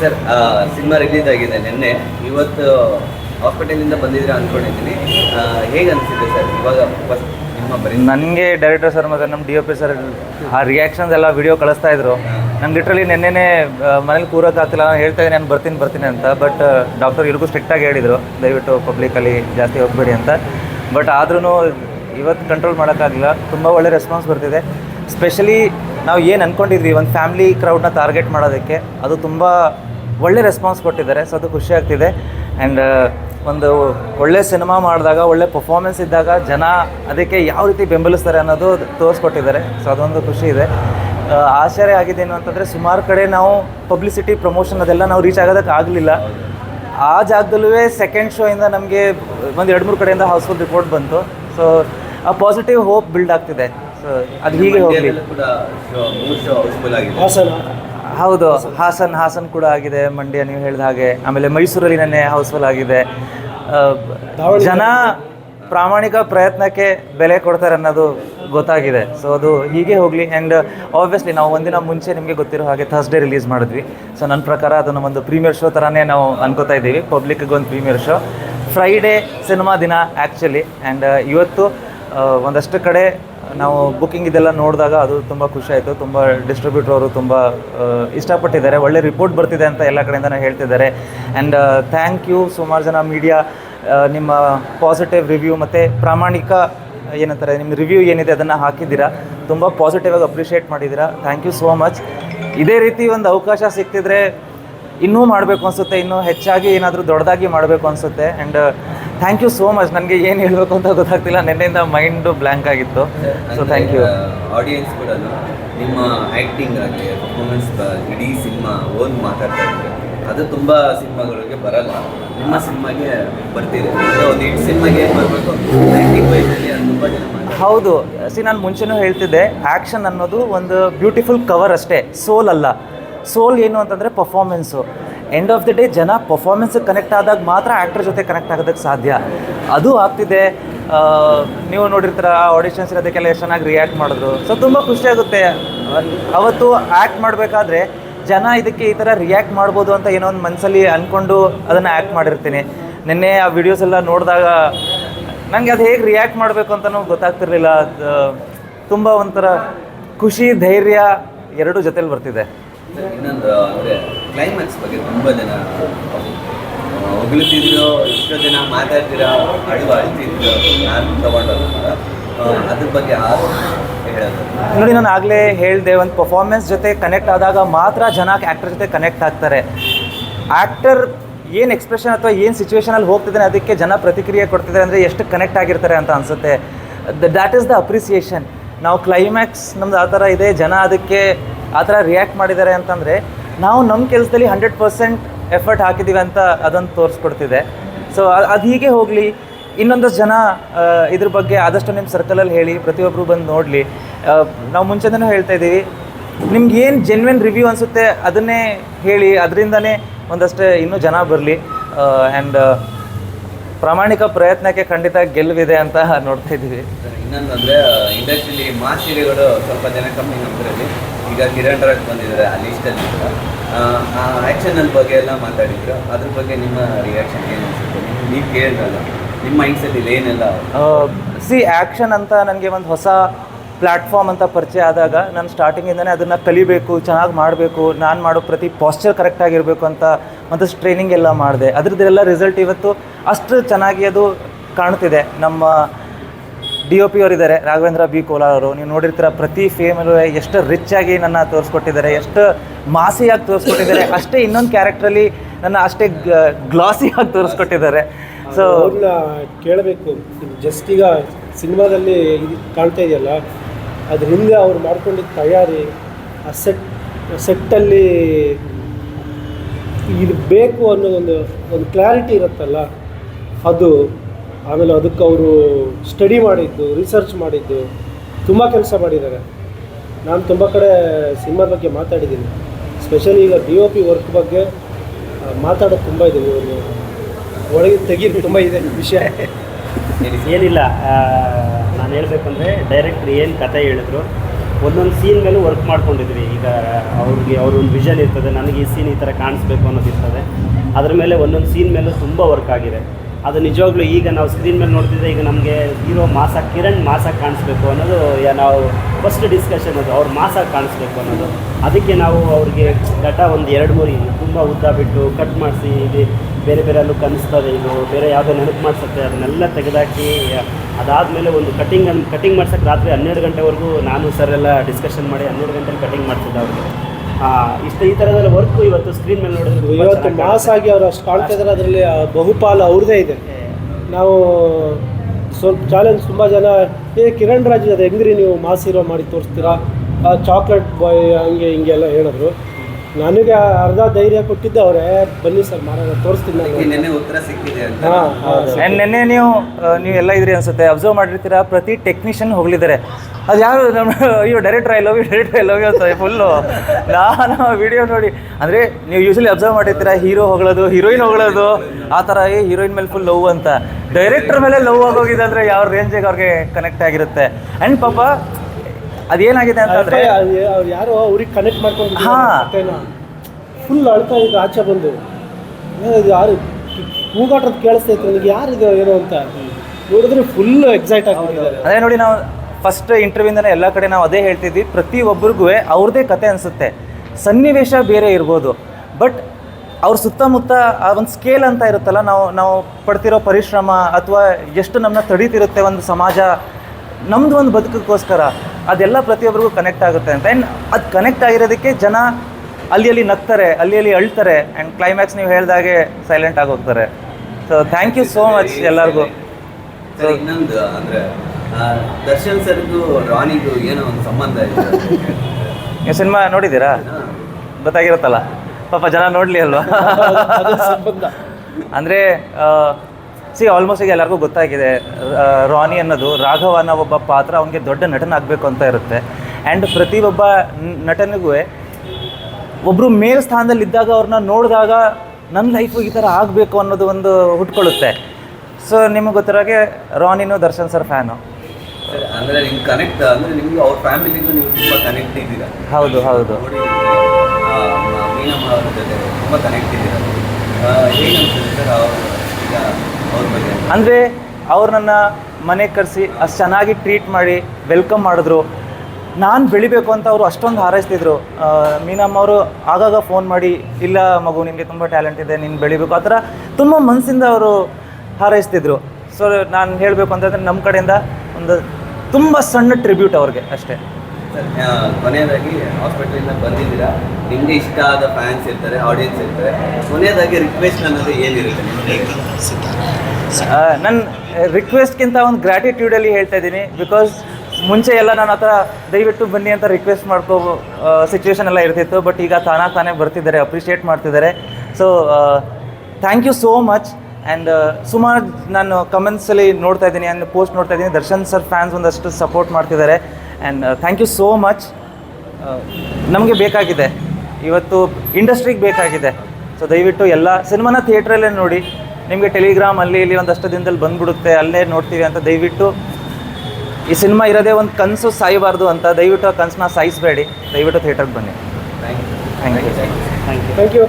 Sir cinema release ಆಗಿದೆ ನಿನ್ನೆ. ಇವತ್ತು ಹಾಸ್ಪಿಟಲಿಂದ ಬಂದಿದ್ರೆ ಅಂದ್ಕೊಂಡಿದ್ದೀನಿ ಹೇಗೆ ಅನಿಸಿದೆ ಸರ್? ಇವಾಗ ಫಸ್ಟ್ ನಿಮ್ಮ ನನಗೆ ಡೈರೆಕ್ಟರ್ ಸರ್ ಮತ್ತು ನಮ್ಮ ಡಿ ಒ ಪಿ ಸರ್ ಆ ರಿಯಾಕ್ಷನ್ಸ್ ಎಲ್ಲ ವಿಡಿಯೋ ಕಳಿಸ್ತಾ ಇದ್ರು. ನಂಗೆ ಲಿಟ್ರಲಿ ನೆನ್ನೆನೇ ಮನೇಲಿ ಕೂರೋಕ್ಕಾಗ್ತಿಲ್ಲ ನಾನು ಹೇಳ್ತಾ ಇದ್ದೀನಿ ನಾನು ಬರ್ತೀನಿ ಬರ್ತೀನಿ ಅಂತ. ಬಟ್ ಡಾಕ್ಟರ್ ಇವ್ರಿಗೂ ಸ್ಟ್ರಿಕ್ಟಾಗಿ ಹೇಳಿದರು. ದಯವಿಟ್ಟು ಪಬ್ಲಿಕಲ್ಲಿ ಜಾಸ್ತಿ ಹೋಗಬೇಡಿ ಅಂತ. ಬಟ್ ಆದ್ರೂ ಇವತ್ತು ಕಂಟ್ರೋಲ್ ಮಾಡೋಕ್ಕಾಗಲಿಲ್ಲ ತುಂಬ ಒಳ್ಳೆ ರೆಸ್ಪಾನ್ಸ್ ಬರ್ತಿದೆ. ಸ್ಪೆಷಲಿ ನಾವು ಏನು ಅಂದ್ಕೊಂಡಿದ್ವಿ ಒಂದು ಫ್ಯಾಮಿಲಿ ಕ್ರೌಡ್ನ ಟಾರ್ಗೆಟ್ ಮಾಡೋದಕ್ಕೆ, ಅದು ತುಂಬ ಒಳ್ಳೆ ರೆಸ್ಪಾನ್ಸ್ ಕೊಟ್ಟಿದ್ದಾರೆ, ಸೊ ಅದು ಖುಷಿ ಆಗ್ತಿದೆ. ಆ್ಯಂಡ್ ಒಂದು ಒಳ್ಳೆ ಸಿನಿಮಾ ಮಾಡಿದಾಗ, ಒಳ್ಳೆ ಪರ್ಫಾರ್ಮೆನ್ಸ್ ಇದ್ದಾಗ ಜನ ಅದಕ್ಕೆ ಯಾವ ರೀತಿ ಬೆಂಬಲಿಸ್ತಾರೆ ಅನ್ನೋದು ತೋರಿಸ್ಕೊಟ್ಟಿದ್ದಾರೆ, ಸೊ ಅದೊಂದು ಖುಷಿ ಇದೆ. ಆಶ್ಚರ್ಯ ಆಗಿದ್ದೇನು ಅಂತಂದರೆ, ಸುಮಾರು ಕಡೆ ನಾವು ಪಬ್ಲಿಸಿಟಿ ಪ್ರಮೋಷನ್ ಅದೆಲ್ಲ ನಾವು ರೀಚ್ ಆಗೋದಕ್ಕೆ ಆಗಲಿಲ್ಲ. ಆ ಜಾಗದಲ್ಲೂ ಸೆಕೆಂಡ್ ಶೋ ಇಂದ ನಮಗೆ ಒಂದು ಎರಡು ಮೂರು ಕಡೆಯಿಂದ ಹೌಸ್ಫುಲ್ ರಿಪೋರ್ಟ್ ಬಂತು. ಸೊ ಆ ಪಾಸಿಟಿವ್ ಹೋಪ್ ಬಿಲ್ಡ್ ಆಗ್ತಿದೆ. ಅದು ಹೀಗೆ ಹೋಗಲಿ. ಹೌದು ಹಾಸನ್. ಹಾಸನ್ ಕೂಡ ಆಗಿದೆ ಮಂಡ್ಯ ನೀವು ಹೇಳಿದ ಹಾಗೆ. ಆಮೇಲೆ ಮೈಸೂರಲ್ಲಿ ನೆನ್ನೆ ಹೌಸ್ಫುಲ್ ಆಗಿದೆ. ಜನ ಪ್ರಾಮಾಣಿಕ ಪ್ರಯತ್ನಕ್ಕೆ ಬೆಲೆ ಕೊಡ್ತಾರೆ ಅನ್ನೋದು ಗೊತ್ತಾಗಿದೆ. ಸೊ ಅದು ಹೀಗೆ ಹೋಗಲಿ. ಆ್ಯಂಡ್ ಆಬ್ವಿಯಸ್ಲಿ ನಾವು ಒಂದಿನ ಮುಂಚೆ ನಿಮಗೆ ಗೊತ್ತಿರೋ ಹಾಗೆ ಥರ್ಸ್ಡೇ ರಿಲೀಸ್ ಮಾಡಿದ್ವಿ. ಸೊ ನನ್ನ ಪ್ರಕಾರ ಅದನ್ನು ಒಂದು ಪ್ರೀಮಿಯರ್ ಶೋ ಥರನೇ ನಾವು ಅನ್ಕೋತಾ ಇದ್ದೀವಿ. ಪಬ್ಲಿಕ್ಗೆ ಒಂದು ಪ್ರೀಮಿಯರ್ ಶೋ ಫ್ರೈಡೇ ಸಿನಿಮಾ ದಿನ ಆ್ಯಕ್ಚುಲಿ ಆ್ಯಂಡ್ ಇವತ್ತು ಒಂದಷ್ಟು ಕಡೆ ನಾವು ಬುಕ್ಕಿಂಗ್ ಇದೆಲ್ಲ ನೋಡಿದಾಗ ಅದು ತುಂಬ ಖುಷಿ ಆಯಿತು. ತುಂಬ ಡಿಸ್ಟ್ರಿಬ್ಯೂಟರ್ ಅವರು ತುಂಬ ಇಷ್ಟಪಟ್ಟಿದ್ದಾರೆ. ಒಳ್ಳೆ ರಿಪೋರ್ಟ್ ಬರ್ತಿದೆ ಅಂತ ಎಲ್ಲ ಕಡೆಯಿಂದನೇ ಹೇಳ್ತಿದ್ದಾರೆ. ಆ್ಯಂಡ್ ಥ್ಯಾಂಕ್ ಯು ಸುಮಾರು ಜನ ಮೀಡಿಯಾ ನಿಮ್ಮ ಪಾಸಿಟಿವ್ ರಿವ್ಯೂ ಮತ್ತು ಪ್ರಾಮಾಣಿಕ, ಏನಂತಾರೆ, ನಿಮ್ಮ ರಿವ್ಯೂ ಏನಿದೆ ಅದನ್ನು ಹಾಕಿದ್ದೀರಾ. ತುಂಬ ಪಾಸಿಟಿವ್ ಆಗಿ ಅಪ್ರಿಷಿಯೇಟ್ ಮಾಡಿದ್ದೀರಾ. ಥ್ಯಾಂಕ್ ಯು ಸೋ ಮಚ್ ಇದೇ ರೀತಿ ಒಂದು ಅವಕಾಶ ಸಿಕ್ತಿದ್ರೆ ಇನ್ನೂ ಮಾಡಬೇಕು ಅನಿಸುತ್ತೆ ಇನ್ನೂ ಹೆಚ್ಚಾಗಿ ಏನಾದರೂ ದೊಡ್ಡದಾಗಿ ಮಾಡಬೇಕು ಅನಿಸುತ್ತೆ. And thank you so much ನನಗೆ ಏನು ಹೇಳಬೇಕು ಅಂತ ಗೊತ್ತಾಗ್ತಿಲ್ಲ. ನಿನ್ನೆಯಿಂದ ಮೈಂಡು ಬ್ಲ್ಯಾಂಕ್ ಆಗಿತ್ತು. ಸೊ ಥ್ಯಾಂಕ್ ಯು ಆಡಿಯನ್ಸ್ ಕೂಡ ನಿಮ್ಮ ಆ್ಯಕ್ಟಿಂಗ್ ಆಗಲಿ ಪರ್ಫಾರ್ಮೆನ್ಸ್ ಇಡೀ ಸಿನಿಮಾ ಓನ್ ಮಾತಾಡ್ತಾ ಇದ್ದಾರೆ. ಅದು ತುಂಬ ಸಿನಿಮಾಗಳಿಗೆ ಬರಲ್ಲ. ನಿಮ್ಮ ಸಿನಿಮಾಗೆ ಬರ್ತಿದೆ. ಒಂದು ಎಂಟು ಸಿನಿಮಾಗೆ ಏನು ಬರಬೇಕು? ಆ್ಯಕ್ಟಿಂಗ್ ವೈಸಲ್ಲಿ ಅದು ತುಂಬ ಜನ ಹೌದು. ಸಿ ನಾನು ಮುಂಚೆನೂ ಹೇಳ್ತಿದ್ದೆ ಆ್ಯಕ್ಷನ್ ಅನ್ನೋದು ಒಂದು ಬ್ಯೂಟಿಫುಲ್ ಕವರ್ ಅಷ್ಟೇ ಸೋಲ್ ಅಲ್ಲ. ಸೋಲ್ ಏನು ಅಂತಂದರೆ performance end of the day ಜನ ಪರ್ಫಾರ್ಮೆನ್ಸಿಗೆ ಕನೆಕ್ಟ್ ಆದಾಗ ಮಾತ್ರ ಆ್ಯಕ್ಟ್ರ್ ಜೊತೆ ಕನೆಕ್ಟ್ ಆಗೋದಕ್ಕೆ ಸಾಧ್ಯ. ಅದು ಆಗ್ತಿದೆ. ನೀವು ನೋಡಿರ್ತೀರ ಆಡಿಷನ್ಸ್ ಇರೋದಕ್ಕೆಲ್ಲ ಎಷ್ಟು ಚೆನ್ನಾಗಿ ರಿಯಾಕ್ಟ್ ಮಾಡಿದ್ರು. ಸೊ ತುಂಬ ಖುಷಿಯಾಗುತ್ತೆ ಅವತ್ತು ಆ್ಯಕ್ಟ್ ಮಾಡಬೇಕಾದ್ರೆ ಜನ ಇದಕ್ಕೆ ಈ ಥರ ರಿಯಾಕ್ಟ್ ಮಾಡ್ಬೋದು ಅಂತ ಏನೋ ಒಂದು ಮನಸ್ಸಲ್ಲಿ ಅಂದ್ಕೊಂಡು ಅದನ್ನು ಆ್ಯಕ್ಟ್ ಮಾಡಿರ್ತೀನಿ. ನಿನ್ನೆ ಆ ವಿಡಿಯೋಸ್ ಎಲ್ಲ ನೋಡಿದಾಗ ನನಗೆ ಅದು ಹೇಗೆ ರಿಯಾಕ್ಟ್ ಮಾಡಬೇಕು ಅಂತಲೂ ಗೊತ್ತಾಗ್ತಿರಲಿಲ್ಲ. ತುಂಬ ಒಂಥರ ಖುಷಿ, ಧೈರ್ಯ ಎರಡೂ ಜೊತೆಲಿ ಬರ್ತಿದೆ. ಇನ್ನೊಂದು ಅಂದರೆ ಕ್ಲೈಮ್ಯಾಕ್ಸ್ ಬಗ್ಗೆ ತುಂಬ ಜನ ಹೊಗಳುತ್ತಿದ್ರು ಎಷ್ಟೋ ಜನ ಮಾತಾಡ್ತೀರಾ, ಅಳುವ ಅಳ್ತಿದ್ರು ನಾನು ತಗೊಂಡಲ್ಲ ಅದ್ರ ಬಗ್ಗೆ ಆರು ನೋಡಿ, ನಾನು ಆಗಲೇ ಹೇಳಿದೆ, ಒಂದು ಪರ್ಫಾರ್ಮೆನ್ಸ್ ಜೊತೆ ಕನೆಕ್ಟ್ ಆದಾಗ ಮಾತ್ರ ಜನ ಆ್ಯಕ್ಟರ್ ಜೊತೆ ಕನೆಕ್ಟ್ ಆಗ್ತಾರೆ. ಆ್ಯಕ್ಟರ್ ಏನು ಎಕ್ಸ್ಪ್ರೆಷನ್ ಅಥವಾ ಏನು ಸಿಚುವೇಶನಲ್ಲಿ ಹೋಗ್ತಿದ್ದಾನೆ, ಅದಕ್ಕೆ ಜನ ಪ್ರತಿಕ್ರಿಯೆ ಕೊಡ್ತಿದ್ದಾರೆ ಅಂದರೆ ಎಷ್ಟು ಕನೆಕ್ಟ್ ಆಗಿರ್ತಾರೆ ಅಂತ ಅನಿಸುತ್ತೆ. ದ್ಯಾಟ್ ಈಸ್ ದ ಅಪ್ರಿಸಿಯೇಷನ್ ನಾವು ಕ್ಲೈಮ್ಯಾಕ್ಸ್ ನಮ್ದು ಆ ಥರ ಇದೆ, ಜನ ಅದಕ್ಕೆ ಆ ಥರ ರಿಯಾಕ್ಟ್ ಮಾಡಿದ್ದಾರೆ ಅಂತಂದರೆ ನಾವು ನಮ್ಮ ಕೆಲಸದಲ್ಲಿ ಹಂಡ್ರೆಡ್ ಪರ್ಸೆಂಟ್ ಎಫರ್ಟ್ ಹಾಕಿದ್ದೀವಿ ಅಂತ ಅದನ್ನು ತೋರಿಸ್ಕೊಡ್ತಿದೆ. ಸೊ ಅದು ಹೀಗೆ ಹೋಗಲಿ. ಇನ್ನೊಂದಷ್ಟು ಜನ ಇದ್ರ ಬಗ್ಗೆ ಆದಷ್ಟು ನಿಮ್ಮ ಸರ್ಕಲಲ್ಲಿ ಹೇಳಿ ಪ್ರತಿಯೊಬ್ಬರು ಬಂದು ನೋಡಲಿ. ನಾವು ಮುಂಚೆನೂ ಹೇಳ್ತಾ ಇದ್ದೀವಿ. ನಿಮ್ಗೆ ಏನು ಜೆನ್ವಿನ್ ರಿವ್ಯೂ ಅನಿಸುತ್ತೆ ಅದನ್ನೇ ಹೇಳಿ, ಅದರಿಂದನೇ ಒಂದಷ್ಟು ಇನ್ನೂ ಜನ ಬರಲಿ. ಆ್ಯಂಡ್ ಪ್ರಾಮಾಣಿಕ ಪ್ರಯತ್ನಕ್ಕೆ ಖಂಡಿತ ಗೆಲುವಿದೆ ಅಂತ ನೋಡ್ತಾ ಇದ್ದೀವಿ. ಇನ್ನೊಂದು ಅಂದರೆ ಇಂಡಸ್ಟ್ರಿಲಿ ಮಾಚಿರಿಗಳು ಸ್ವಲ್ಪ ಜನ ಕಮ್ಮಿ ನಂಬರಲ್ಲಿ. ಈಗ ಕಿರಣ್ ರಾಜ್ ಬಂದಿದ್ದಾರೆ ಆ ಲಿಸ್ಟಲ್ಲಿ ಆ ಆ್ಯಕ್ಷನ್ ಬಗ್ಗೆ ಎಲ್ಲ ಮಾತಾಡಿದ್ರು. ಅದ್ರ ಬಗ್ಗೆ ನಿಮ್ಮ ರಿಯಾಕ್ಷನ್ ಏನು ಅನಿಸುತ್ತೆ? ನೀವು ಕೇಳಿದ್ರಲ್ಲ ನಿಮ್ಮ ಮೈಂಡ್ಸಲ್ಲಿ ಏನೆಲ್ಲ ಸಿ ಆ್ಯಕ್ಷನ್ ಅಂತ ನನಗೆ ಒಂದು ಹೊಸ ಪ್ಲ್ಯಾಟ್ಫಾರ್ಮ್ ಅಂತ ಪರಿಚಯ ಆದಾಗ ನಾನು ಸ್ಟಾರ್ಟಿಂಗಿಂದನೇ ಅದನ್ನು ಕಲಿಬೇಕು, ಚೆನ್ನಾಗಿ ಮಾಡಬೇಕು, ನಾನು ಮಾಡೋ ಪ್ರತಿ ಪಾಸ್ಚರ್ ಕರೆಕ್ಟಾಗಿರಬೇಕು ಅಂತ ಒಂದಷ್ಟು ಟ್ರೈನಿಂಗ್ ಎಲ್ಲ ಮಾಡಿದೆ. ಅದರದ್ದೆಲ್ಲ ರಿಸಲ್ಟ್ ಇವತ್ತು ಅಷ್ಟು ಚೆನ್ನಾಗಿ ಅದು ಕಾಣ್ತಿದೆ. ನಮ್ಮ ಡಿ ಒ ಪಿ ಅವರಿದ್ದಾರೆ, ರಾಘವೇಂದ್ರ ಬಿ ಕೋಲಾರ್ ಅವರು. ನೀವು ನೋಡಿರ್ತೀರ ಪ್ರತಿ ಫೇಮಲ್ಲೂ ಎಷ್ಟು ರಿಚ್ ಆಗಿ ನನ್ನ ತೋರಿಸ್ಕೊಟ್ಟಿದ್ದಾರೆ, ಎಷ್ಟು ಮಾಸಿಯಾಗಿ ತೋರಿಸ್ಕೊಟ್ಟಿದ್ದಾರೆ, ಅಷ್ಟೇ ಇನ್ನೊಂದು ಕ್ಯಾರೆಕ್ಟ್ರಲ್ಲಿ ನನ್ನ ಅಷ್ಟೇ ಗ್ಲಾಸಿಯಾಗಿ ತೋರಿಸ್ಕೊಟ್ಟಿದ್ದಾರೆ. ಸೊ ಕೇಳಬೇಕು. ಜಸ್ಟ್ ಈಗ ಸಿನಿಮಾದಲ್ಲಿ ಕಾಣ್ತಾ ಇದೆಯಲ್ಲ ಅದ್ರ ಹಿಂದೆ ಅವ್ರು ಮಾಡ್ಕೊಂಡಿದ್ದ ತಯಾರಿ, ಆ ಸೆಟ್ ಸೆಟ್ಟಲ್ಲಿ ಇದು ಬೇಕು ಅನ್ನೋ ಒಂದು ಒಂದು ಕ್ಲಾರಿಟಿ ಇರುತ್ತಲ್ಲ, ಅದು ಆಮೇಲೆ ಅದಕ್ಕೆ ಅವರು ಸ್ಟಡಿ ಮಾಡಿದ್ದು ರಿಸರ್ಚ್ ಮಾಡಿದ್ದು, ತುಂಬ ಕೆಲಸ ಮಾಡಿದ್ದಾರೆ. ನಾನು ತುಂಬ ಕಡೆ ಸಿನಿಮಾ ಬಗ್ಗೆ ಮಾತಾಡಿದ್ದೀನಿ. ಸ್ಪೆಷಲಿ ಈಗ ಡಿ ಒ ಪಿ ವರ್ಕ್ ಬಗ್ಗೆ ಮಾತಾಡೋದು ತುಂಬ ಇದೆ. ಒಳಗೆ ತೆಗೀರಿ, ತುಂಬ ಇದೆ ವಿಷಯ. ಏನಿಲ್ಲ ನಾನು ಹೇಳಬೇಕಂದ್ರೆ ಡೈರೆಕ್ಟ್ರ್ ಏನು ಕತೆ ಹೇಳಿದ್ರು, ಒಂದೊಂದು ಸೀನ್ ಮೇಲೂ ವರ್ಕ್ ಮಾಡ್ಕೊಂಡಿದ್ವಿ. ಈಗ ಅವ್ರಿಗೆ ಅವ್ರೊಂದು ವಿಷನ್ ಇರ್ತದೆ, ನನಗೆ ಈ ಸೀನ್ ಈ ಥರ ಕಾಣಿಸ್ಬೇಕು ಅನ್ನೋದು ಇರ್ತದೆ. ಅದ್ರ ಮೇಲೆ ಒಂದೊಂದು ಸೀನ್ ಮೇಲೂ ತುಂಬ ವರ್ಕ್ ಆಗಿದೆ. ಅದು ನಿಜವಾಗ್ಲೂ ಈಗ ನಾವು ಸ್ಕ್ರೀನ್ ಮೇಲೆ ನೋಡ್ತಿದ್ದೆ ಈಗ ನಮಗೆ ಹೀರೋ ಮಾಸ, ಕಿರಣ್ ಮಾಸ ಕಾಣಿಸ್ಬೇಕು ಅನ್ನೋದು ನಾವು ಫಸ್ಟ್ ಡಿಸ್ಕಷನ್ ಅದು. ಅವ್ರ ಮಾಸ ಕಾಣಿಸ್ಬೇಕು ಅನ್ನೋದು. ಅದಕ್ಕೆ ನಾವು ಅವ್ರಿಗೆ ಘಟ ಒಂದು ಎರಡು ಮೂರು ತುಂಬ ಉದ್ದ ಬಿಟ್ಟು ಕಟ್ ಮಾಡಿಸಿ ಇಲ್ಲಿ ಬೇರೆ ಬೇರೆ ಲುಕ್ ಅನಿಸ್ತದೆ ಇದು, ಬೇರೆ ಯಾವುದೋ ನೆನಪು ಮಾಡಿಸುತ್ತೆ, ಅದನ್ನೆಲ್ಲ ತೆಗೆದಾಕಿ ಅದಾದಮೇಲೆ ಒಂದು ಕಟಿಂಗ್ ಕಟಿಂಗ್ ಮಾಡ್ಸಕ್ಕೆ ರಾತ್ರಿ ಹನ್ನೆರಡು ಗಂಟೆವರೆಗೂ ನಾನು ಸರ್ ಎಲ್ಲ ಡಿಸ್ಕಷನ್ ಮಾಡಿ ಹನ್ನೆರಡು ಗಂಟೆಲಿ ಕಟಿಂಗ್ ಮಾಡ್ತಿದ್ದೆ ಅವ್ರಿಗೆ. ಇಷ್ಟು ಈ ಥರದೆಲ್ಲ ವರ್ಕು ಇವತ್ತು ಸ್ಕ್ರೀನ್ ಮೇಲೆ ನೋಡಿದ್ರೆ ಇವತ್ತು ಮಾಸ್ ಆಗಿ ಅವ್ರು ಅಷ್ಟು ಕಾಣ್ತಾ ಇದ್ದಾರೆ ಅದರಲ್ಲಿ ಬಹುಪಾಲು ಅವ್ರದ್ದೇ ಇದೆ. ನಾವು ಸ್ವಲ್ಪ ಚಾಲೆಂಜ್ ತುಂಬ ಜನ ಏ ಕಿರಣ್ ರಾಜ್ ಅದು ಹೆಂಗ್ರಿ ನೀವು ಮಾಸ್ ಹೀರೋ ಮಾಡಿ ತೋರಿಸ್ತೀರಾ? ಚಾಕ್ಲೇಟ್ ಬಾಯ್ ಹಂಗೆ ಹಿಂಗೆಲ್ಲ ಹೇಳಿದ್ರು. ನನಗೆ ಅರ್ಧ ಧೈರ್ಯ ಕೊಟ್ಟಿದ್ದೆ ಅವರೇ ಬನ್ನಿ ಸರ್ ಮಾಡೋಣ ತೋರಿಸ್ತೀನಿ ನಾನು. ನೆನ್ನೆ ಉತ್ತರ ಸಿಕ್ಕಿದೆ ಅಂತ. ಹಾಂ ಹಾಂ ಆ್ಯಂಡ್ ನಿನ್ನೆ ನೀವು ಆ, ನೀವು ಎಲ್ಲ ಇದ್ರಿ ಅನ್ಸುತ್ತೆ. ಅಬ್ಸರ್ವ್ ಮಾಡಿರ್ತೀರಾ? ಪ್ರತಿ ಟೆಕ್ನಿಷಿಯನ್ ಹೋಗ್ಲಿದ್ದಾರೆ. ಅದು ಯಾರು ನಮ್ಮ ಅಯ್ಯೋ director I love you director I love you ಅಂತ ಫುಲ್ಲು ನಾನು ವಿಡಿಯೋ ನೋಡಿ ಅಂದರೆ ನೀವು ಯೂಶಲಿ ಅಬ್ಸರ್ವ್ ಮಾಡಿರ್ತೀರಾ? ಹೀರೋ ಹೊಗಳೋದು ಹೀರೋಯಿನ್ ಹೊಗಳೋದು. ಆ ಥರ ಏ ಹೀರೋಯಿನ್ ಮೇಲೆ ಫುಲ್ ಲವ್ ಅಂತ. ಡೈರೆಕ್ಟರ್ ಮೇಲೆ ಲವ್ ಆಗೋಗಿದೆ ಅಂದರೆ ಯಾವ ರೇಂಜಿಗೆ ಅವ್ರಿಗೆ ಕನೆಕ್ಟ್ ಆಗಿರುತ್ತೆ? ಆ್ಯಂಡ್ ಪಾಪ ಅದೇನಾಗಿದೆ ಅಂತಂದರೆ ಅವ್ರು ಯಾರೋ ಅವ್ರಿಗೆ ಕನೆಕ್ಟ್ ಮಾಡ್ಕೊಂಡು ಹಾ. ಫುಲ್ ಅಳ್ತಾ ಇದ್ರು ಆಚೆ ಬಂದು. ಇದು ಯಾರು? ಕೂಗಾಟದ ಕೇಳಿಸ್ತಾ ಇತ್ತು ನನಗೆ ಇದು ಏನೋ ಅಂತ. ನೋಡಿದ್ರೆ ಫುಲ್ ಎಕ್ಸೈಟ್ ಆಗಿಬಿಟ್ಟಿದ್ದಾರೆ. ಅದೇ ನೋಡಿ ನಾವು ಫಸ್ಟ್ ಇಂಟರ್ವ್ಯೂಯಿಂದನೇ ಎಲ್ಲ ಕಡೆ ನಾವು ಅದೇ ಹೇಳ್ತಿದ್ವಿ. ಪ್ರತಿಯೊಬ್ಬರಿಗೂ ಅವ್ರದ್ದೇ ಕತೆ ಅನಿಸುತ್ತೆ. ಸನ್ನಿವೇಶ ಬೇರೆ ಇರ್ಬೋದು. ಬಟ್ ಅವ್ರ ಸುತ್ತಮುತ್ತ ಆ ಒಂದು ಸ್ಕೇಲ್ ಅಂತ ಇರುತ್ತಲ್ಲ ನಾವು ನಾವು ಪಡ್ತಿರೋ ಪರಿಶ್ರಮ ಅಥವಾ ಎಷ್ಟು ನಮ್ಮನ್ನ ತಡೀತಿರುತ್ತೆ ಒಂದು ಸಮಾಜ ನಮ್ದು ಒಂದು ಬದುಕಕ್ಕೋಸ್ಕರ. ಅದೆಲ್ಲ ಪ್ರತಿಯೊಬ್ಬರಿಗೂ ಕನೆಕ್ಟ್ ಆಗುತ್ತೆ ಅಂತ. ಆ್ಯಂಡ್ ಅದು ಕನೆಕ್ಟ್ ಆಗಿರೋದಕ್ಕೆ ಜನ ಅಲ್ಲಿ ಅಲ್ಲಿ ನಗ್ತಾರೆ ಅಲ್ಲಿ ಅಲ್ಲಿ ಅಳ್ತಾರೆ ಆ್ಯಂಡ್ ಕ್ಲೈಮ್ಯಾಕ್ಸ್ ನೀವು ಹೇಳ್ದಾಗೆ ಸೈಲೆಂಟ್ ಆಗಿ ಹೋಗ್ತಾರೆ. So thank you so much ಎಲ್ಲರಿಗೂ. ಸೊ ಇನ್ನೊಂದು ಅಂದ್ರೆ ಆ, ದರ್ಶನ್ ಸರ್ಗೂ ರಾಣಿಗೂ ಏನೋ ಒಂದು ಸಂಬಂಧ ಇದೆ. ನೀವು ಸಿನಿಮಾ ನೋಡಿದ್ದೀರಾ? ಗೊತ್ತಾಗಿರುತ್ತಲ್ಲ. ಪಾಪ ಜನ ನೋಡಲಿ ಅಲ್ವಾ? ಅದು ಸಂಬಂಧ. ಅಂದರೆ ಸಿ ಆಲ್ಮೋಸ್ಟ್ ಈಗ ಎಲ್ಲರಿಗೂ ಗೊತ್ತಾಗಿದೆ ರಾನಿ ಅನ್ನೋದು ರಾಘವ ಅನ್ನೋ ಒಬ್ಬ ಪಾತ್ರ ಅವನಿಗೆ ದೊಡ್ಡ ನಟನಾಗಬೇಕು ಅಂತ ಇರುತ್ತೆ. ಆ್ಯಂಡ್ ಪ್ರತಿಯೊಬ್ಬ ನಟನಿಗೂ ಒಬ್ಬರು ಮೇಲ್ ಸ್ಥಾನದಲ್ಲಿ ಇದ್ದಾಗ ಅವ್ರನ್ನ ನೋಡಿದಾಗ ನನ್ನ ಲೈಫು ಈ ಥರ ಆಗಬೇಕು ಅನ್ನೋದು ಒಂದು ಹುಟ್ಕೊಳ್ಳುತ್ತೆ. ಸೊ ನಿಮಗೆ ಗೊತ್ತಿರೋಗೆ ರಾನಿನೂ ದರ್ಶನ್ ಸರ್ ಫ್ಯಾನು ಅಂದ್ರೆ ನಿಮ್ಗೆ ಕನೆಕ್ಟ್ ಅಂದ್ರೆ ನಿಮಗೆ ಅವ್ರ ಫ್ಯಾಮಿಲಿಗೂ ನೀವು ತುಂಬಾ ಕನೆಕ್ಟ್ ಇದ್ದೀರಾ? ಹೌದು ಹೌದು. ಮೀನಮ್ಮ ಅವ್ರ ಜೊತೆ ತುಂಬಾ ಕನೆಕ್ಟ್ ಇದ್ದೀರಾ? ಹೇಗೆ ಅನ್ಸುತ್ತೆ ಸರ್ ಅವ್ರ ಈಗ ಅಂದರೆ ಅವ್ರು ನನ್ನ ಮನೆ ಕರೆಸಿ ಅಷ್ಟು ಚೆನ್ನಾಗಿ ಟ್ರೀಟ್ ಮಾಡಿ ವೆಲ್ಕಮ್ ಮಾಡಿದ್ರು. ನಾನು ಬೆಳಿಬೇಕು ಅಂತ ಅವರು ಅಷ್ಟೊಂದು ಹಾರೈಸ್ತಿದ್ರು. ಮೀನಮ್ಮ ಅವರು ಆಗಾಗ ಫೋನ್ ಮಾಡಿ, ಇಲ್ಲ ಮಗು, ನಿಮಗೆ ತುಂಬ ಟ್ಯಾಲೆಂಟ್ ಇದೆ, ನೀನು ಬೆಳಿಬೇಕು. ಆ ಥರ ತುಂಬ ಮನಸ್ಸಿಂದ ಅವರು ಹಾರೈಸ್ತಿದ್ರು. ಸೊ ನಾನು ಹೇಳಬೇಕು ಅಂತಂದರೆ ನಮ್ಮ ಕಡೆಯಿಂದ ಒಂದು ತುಂಬ ಸಣ್ಣ ಟ್ರಿಬ್ಯೂಟ್ ಅವ್ರಿಗೆ ಅಷ್ಟೇ. ಕೊನೆಯದಾಗಿ ಹಾಸ್ಪಿಟಲಿಂದ ಬಂದಿದ್ದೀರಾ? ನಿಮ್ಗೆ ಇಷ್ಟ ಆದ ಫ್ಯಾನ್ಸ್ ಇರ್ತಾರೆ ಆಡಿಯನ್ಸ್ ಇರ್ತಾರೆ. ಕೊನೆಯದಾಗಿ ರಿಕ್ವೆಸ್ಟ್ ಅನ್ನೋದು ಏನಿರುತ್ತೆ? ನನ್ನ ರಿಕ್ವೆಸ್ಟ್ಗಿಂತ ಒಂದು ಗ್ರ್ಯಾಟಿಟ್ಯೂಡಲ್ಲಿ ಹೇಳ್ತಾ ಇದ್ದೀನಿ. ಬಿಕಾಸ್ ಮುಂಚೆ ಎಲ್ಲ ನನ್ನ ಹತ್ರ ದಯವಿಟ್ಟು ಬನ್ನಿ ಅಂತ ರಿಕ್ವೆಸ್ಟ್ ಮಾಡ್ಕೋ ಸಿಚುವೇಶನ್ ಎಲ್ಲ ಇರ್ತಿತ್ತು. ಬಟ್ ಈಗ ತಾನೇ ತಾನೇ ಬರ್ತಿದ್ದಾರೆ ಅಪ್ರಿಷಿಯೇಟ್ ಮಾಡ್ತಿದ್ದಾರೆ. So thank you so much and ಸುಮಾರು ನಾನು ಕಮೆಂಟ್ಸಲ್ಲಿ ನೋಡ್ತಾ ಇದ್ದೀನಿ ಆ್ಯಂಡ್ ಪೋಸ್ಟ್ ನೋಡ್ತಾ ಇದ್ದೀನಿ. ದರ್ಶನ್ ಸರ್ ಫ್ಯಾನ್ಸ್ ಒಂದಷ್ಟು ಸಪೋರ್ಟ್ ಮಾಡ್ತಿದ್ದಾರೆ. And thank you so much ನಮಗೆ ಬೇಕಾಗಿದೆ. ಇವತ್ತು ಇಂಡಸ್ಟ್ರಿಗೆ ಬೇಕಾಗಿದೆ. ಸೊ ದಯವಿಟ್ಟು ಎಲ್ಲ ಸಿನಿಮಾನ ಥಿಯೇಟ್ರಲ್ಲೇ ನೋಡಿ. ನಿಮಗೆ ಟೆಲಿಗ್ರಾಮ್ ಅಲ್ಲಿ ಇಲ್ಲಿ ಒಂದಷ್ಟು ದಿನದಲ್ಲಿ ಬಂದ್ಬಿಡುತ್ತೆ. ಅಲ್ಲೇ ನೋಡ್ತೀವಿ ಅಂತ ದಯವಿಟ್ಟು. ಈ ಸಿನಿಮಾ ಇರೋದೇ ಒಂದು ಕನಸು ಸಾಯಬಾರ್ದು ಅಂತ ದಯವಿಟ್ಟು ಆ ಕನಸನ್ನ ಸಾಯಿಸಬೇಡಿ. ದಯವಿಟ್ಟು ಥಿಯೇಟರ್ಗೆ ಬನ್ನಿ. Thank you thank you thank you thank you